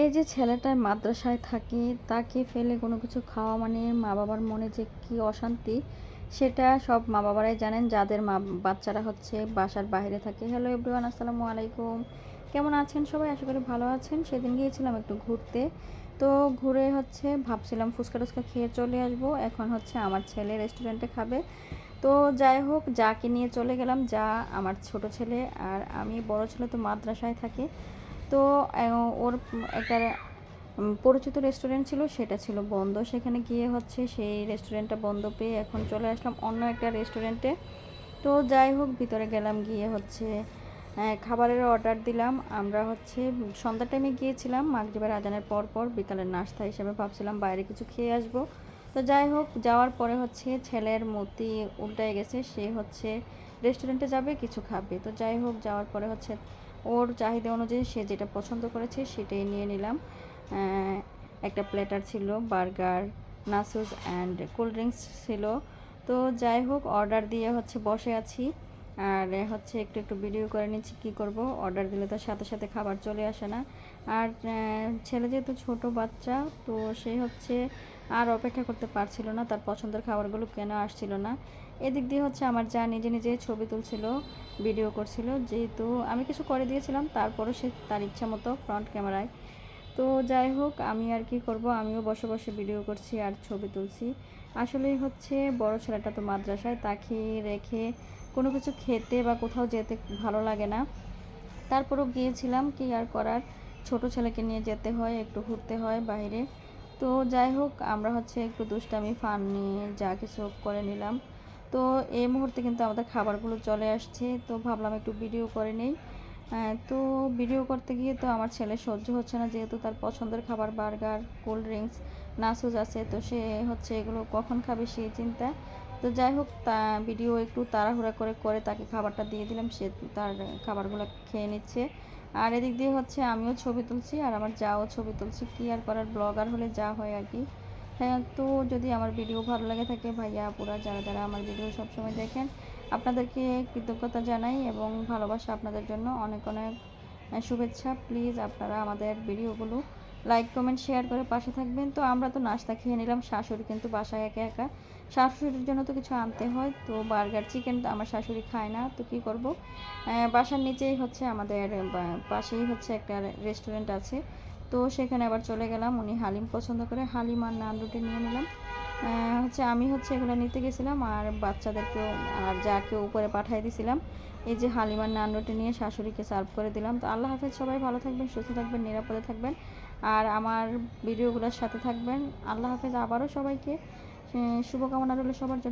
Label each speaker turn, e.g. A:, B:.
A: এই যে ছেলেটা মাদ্রাসায় থাকে, তাকে ফেলে কোনো কিছু খাওয়া মানে মা বাবার মনে যে কি অশান্তি, সেটা সব মা বাবারাই জানেন। যাদের মা, বাচ্চারা হচ্ছে বাসার বাইরে থাকে। হ্যালো এভরিওয়ান আসসালামু আলাইকুম। কেমন আছেন সবাই? আশা করি ভালো আছেন। সেদিন গিয়েছিলাম একটু ঘুরতে। তো ঘুরে হচ্ছে ভাবছিলাম ফুচকা টুচকা খেয়ে চলে আসব। এখন হচ্ছে আমার ছেলে রেস্টুরেন্টে খাবে। তো যাই হোক, যাকে নিয়ে চলে গেলাম, যা আমার ছোট ছেলে আর আমি। বড় ছেলে তো মাদ্রাসায় থাকে। তো ওর একটা পরিচিত রেস্টুরেন্ট ছিল, সেটা ছিল বন্ধ। সেখানে গিয়ে হচ্ছে সেই রেস্টুরেন্টটা বন্ধ পেয়ে এখন চলে আসলাম অন্য একটা রেস্টুরেন্টে তো যাই হোক, ভিতরে গেলাম, গিয়ে হচ্ছে খাবারের অর্ডার দিলাম। আমরা হচ্ছে সন্ধ্যা টাইমে গিয়েছিলাম, মাগরিবের আজানের পর পর বিকালের নাস্তা হিসেবে ভাবছিলাম বাইরে কিছু খেয়ে আসব। তো যাই হোক, যাওয়ার পরে হচ্ছে ছেলের মতি উল্টায় গেছে, সে হচ্ছে রেস্টুরেন্টে যাবে, কিছু খাবে। তো যাই হোক, যাওয়ার পরে হচ্ছে ওর চাহিদা অনুযায়ী সে যেটা পছন্দ করেছে সেটাই নিয়ে নিলাম। একটা প্ল্যাটার ছিল burger nachos and cold drinks ছিল। তো যাই হোক অর্ডার দিয়ে হচ্ছে বসে আছি। আর হচ্ছে একটু একটু ভিডিও করে নিচ্ছি কী করব। অর্ডার দিলে তো সাথে সাথে খাবার চলে আসে না। আর ছেলে যেহেতু ছোট বাচ্চা, তো সে হচ্ছে আর অপেক্ষা করতে পারছিল না। তার পছন্দের খাবারগুলো কেন আসছিল না। এদিক দিয়ে হচ্ছে আমার যা নিজে নিজে ছবি তুলছিল ভিডিও করছিল। যেহেতু আমি কিছু করে দিয়েছিলাম, তারপরও সে তার ইচ্ছা মতো ফ্রন্ট ক্যামেরায় তো যাই হোক, আমি আর কি করব? আমিও বসে বসে ভিডিও করছি আর ছবি তুলছি। আসলেই হচ্ছে বড় ছেলেটা তো মাদ্রাসায়, তাকে রেখে কোনো কিছু খেতে বা কোথাও যেতে ভালো লাগে না। তারপরও গিয়েছিলাম কি আর করার? ছোট ছেলেকে নিয়ে যেতে হয় একটু ঘুরতে হয় বাইরে। তো যাই হোক আমরা হচ্ছে একটু দুষ্টামি ফান নিয়ে যা কিছু করে নিলাম। তো এই মুহূর্তে কিন্তু আমাদের খাবারগুলো চলে আসছে। তো ভাবলাম একটু ভিডিও করে নেই। আহ, তো ভিডিও করতে গিয়ে তো আমার ছেলে সহ্য হচ্ছে না যেহেতু তার পছন্দের খাবার বার্গার কোল্ড ড্রিঙ্কস নাসুজ আছে তো সে হচ্ছে এগুলো কখন খাবে সেই চিন্তা। যাই হোক, তা ভিডিও একটু তাড়াহুড়া করে করে তাকে খাবারটা দিয়ে দিলাম। সে তার খাবারগুলো খেয়ে নিচ্ছে। আর এদিক দিয়ে হচ্ছে আমিও ছবি তুলছি আর আমার যাও ছবি তুলছি। কি আর করার ব্লগার হলে যা হয় আর কি। হ্যাঁ তো যদি আমার ভিডিও ভালো লাগে থাকে ভাইয়া, আপুরা, যারা যারা আমার ভিডিও সবসময় দেখেন, আপনাদেরকে কৃতজ্ঞতা জানাই এবং ভালোবাসা আপনাদের জন্য অনেক অনেক শুভেচ্ছা। প্লিজ আপনারা আমাদের ভিডিওগুলো লাইক কমেন্ট শেয়ার করে পাশে থাকবেন। তো আমরা তো নাস্তা খেয়ে নিলাম, শাশুড়ি কিন্তু বাসায় একা একা। শাশুড়ির জন্য তো কিছু আনতে হয়, তো বার্গার চিকেন আমার শাশুড়ি খায় না, তো কী করব? বাসার নিচেই হচ্ছে আমাদের পাশেই হচ্ছে একটা রেস্টুরেন্ট আছে। তো সেখানে আবার চলে গেলাম, উনি হালিম পছন্দ করে, হালিম আর নান রুটি নিয়ে নিলাম। হচ্ছে আমি হচ্ছে এগুলো নিতে গেছিলাম, আর বাচ্চাদেরকেও, আর যাকে উপরে পাঠিয়ে দিয়েছিলাম এই যে হালিমার নান রুটি নিয়ে শাশুড়িকে সার্ভ করে দিলাম। তো আল্লাহ হাফেজ, সবাই ভালো থাকবেন, সুস্থ থাকবেন, নিরাপদে থাকবেন। আর আমার ভিডিওগুলোর সাথে থাকবেন। আল্লাহ হাফেজ আবারও সবাইকে শুভকামনা রইল সবার জন্য।